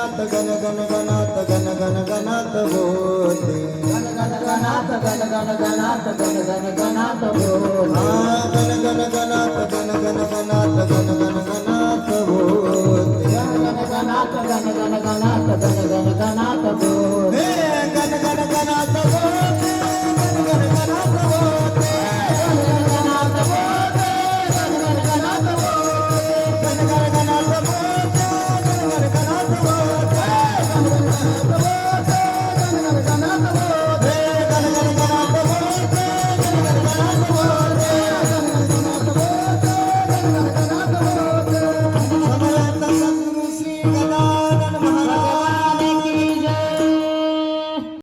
गणात गण गण गणात गण गण गणात बोलते गण गण गणात गण गण गणात गण गण गणात बोल गण गण गणात गण गण गणात गण गण गणात बोलते गण गण गणात गण गण गण गण गणात